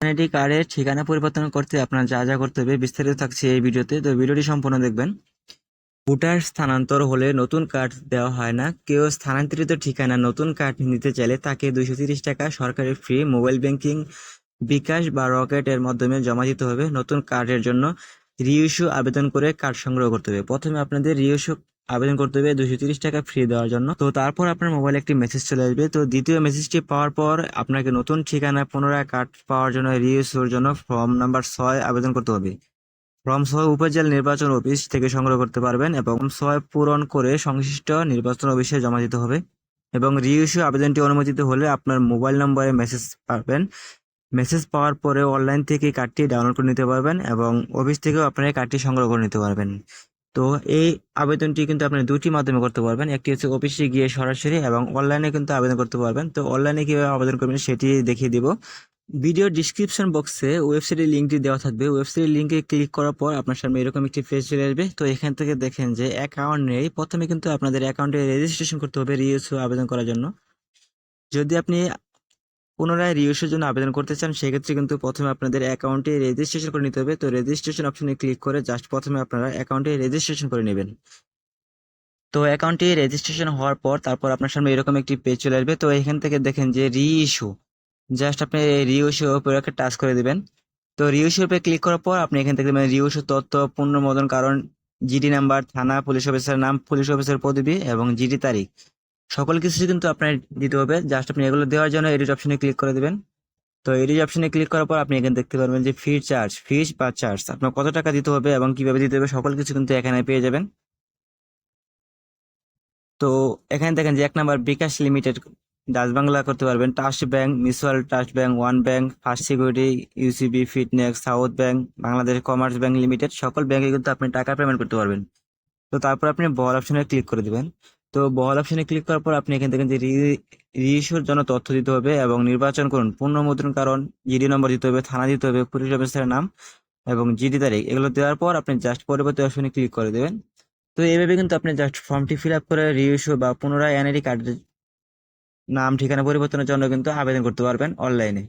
NID কার্ডের ঠিকানা পরিবর্তন করতে আপনার যা যা করতে হবে বিস্তারিত থাকছে এই ভিডিওতে। তো ভিডিওটি সম্পূর্ণ দেখবেন। ভোটার স্থানান্তর হলে নতুন কার্ড দেওয়া হয় না। কেউ স্থানান্তরিত ঠিকানা নতুন কার্ড নিতে চাইলে তাকে দুইশো তিরিশ টাকা সরকারি ফ্রি মোবাইল ব্যাংকিং বিকাশ বা রকেট এর মাধ্যমে জমা দিতে হবে। নতুন কার্ডের জন্য রিইস্যু আবেদন করে কার্ড সংগ্রহ করতে হবে। প্রথমে আপনাদের রিইস্যু আবেদন করতে হবে দুশো তিরিশ টাকা ফ্রি দেওয়ার জন্য। তো তারপর আপনার মোবাইলে একটি মেসেজ চলে আসবে। তো দ্বিতীয় মেসেজটি পাওয়ার পর আপনাকে নতুন ঠিকানা পুনরায় কার্ড পাওয়ার জন্য রিইস্যুর জন্য ফর্ম নাম্বার ছয় আবেদন করতে হবে। ফর্ম ছয় উপজেলা নির্বাচন অফিস থেকে সংগ্রহ করতে পারবেন এবং ছয় পূরণ করে সংশ্লিষ্ট নির্বাচন অফিসে জমা দিতে হবে। এবং রিইস্যু আবেদনটি অনুমোদিত হলে আপনার মোবাইল নম্বরে মেসেজ পাবেন। মেসেজ পাওয়ার পরে অনলাইন থেকে কার্ডটি ডাউনলোড করে নিতে পারবেন এবং অফিস থেকেও আপনারা কার্ডটি সংগ্রহ করে নিতে পারবেন। তো এই আবেদনটি কিন্তু আপনি দুটি মাধ্যমে করতে পারবেন। একটি হচ্ছে অফিসে গিয়ে সরাসরি এবং অনলাইনে কিন্তু আবেদন করতে পারবেন। তো অনলাইনে কীভাবে আবেদন করবেন সেটি দেখিয়ে দিব। ভিডিও ডিসক্রিপশন বক্সে ওয়েবসাইটের লিঙ্কটি দেওয়া থাকবে। ওয়েবসাইটের লিঙ্কে ক্লিক করার পর আপনার সামনে এরকম একটি পেজ চলে আসবে। তো এখান থেকে দেখেন যে অ্যাকাউন্ট নেই। প্রথমে কিন্তু আপনাদের অ্যাকাউন্টে রেজিস্ট্রেশন করতে হবে রিইস্যু আবেদন করার জন্য। যদি আপনি পুনরায় রিইস্যুর জন্য আবেদন করতে চান, সেক্ষেত্রে কিন্তু প্রথমে আপনাদের অ্যাকাউন্টে রেজিস্ট্রেশন করে নিতে হবে। তো রেজিস্ট্রেশন অপশনে ক্লিক করে জাস্ট প্রথমে আপনারা অ্যাকাউন্টে রেজিস্ট্রেশন করে নেবেন। তো অ্যাকাউন্টে রেজিস্ট্রেশন হওয়ার পর তারপর আপনার সামনে এরকম একটি পেজ চলে আসবে। তো এখান থেকে দেখেন যে রিইস্যু জাস্ট আপনি রিইস্যু উপরে একটা টাচ করে দেবেন। তো রিইস্যুর উপরে ক্লিক করার পর আপনি এখান থেকে রিইস্যু তথ্য পুনর্মোদন কারণ জিডি নাম্বার থানা পুলিশ অফিসার নাম পুলিশ অফিসার পদবি এবং জিডি তারিখ। সকল কিছু কিন্তু আপনার দিতে হবে। জাস্ট আপনি এগুলো দেওয়ার জন্য এডিট অপশনে ক্লিক করে দেবেন। তো এডিট অপশনে ক্লিক করার পর আপনি এখানে দেখতে পারবেন যে ফি চার্জ ফিস বা চার্জ আপনার কত টাকা দিতে হবে এবং কীভাবে দিতে হবে সকল কিছু কিন্তু এখানে পেয়ে যাবেন। তো এখানে দেখেন যে এক number bKash Limited Dutch Bangla করতে পারবেন। Trust Bank Mutual Trust Bank One Bank First Security UCB fitness South Bank Bangladesh Commerce Bank Limited সকল ব্যাংকে কিন্তু আপনি টাকা পেমেন্ট করতে পারবেন। তো তারপর আপনি বল অপশনে ক্লিক করে দিবেন। তো বল অপশনে ক্লিক করার পর আপনি এখান থেকে যে রিইস্যুর জন্য তথ্য দিতে হবে এবং নির্বাচন করুন। পুনর্মুদ্রণ কারণ জিডি নম্বর দিতে হবে, থানা দিতে হবে, পুলিশ অফিসারের নাম এবং জিডি তারিখ। এগুলো দেওয়ার পর আপনি জাস্ট পরবর্তী অপশনে ক্লিক করে দেবেন। তো এইভাবে কিন্তু আপনি জাস্ট ফর্মটি ফিল আপ করে রিইস্যু বা পুনরায় এনআইডি কার্ডের নাম, ঠিকানা পরিবর্তনের জন্য কিন্তু আবেদন করতে পারবেন অনলাইনে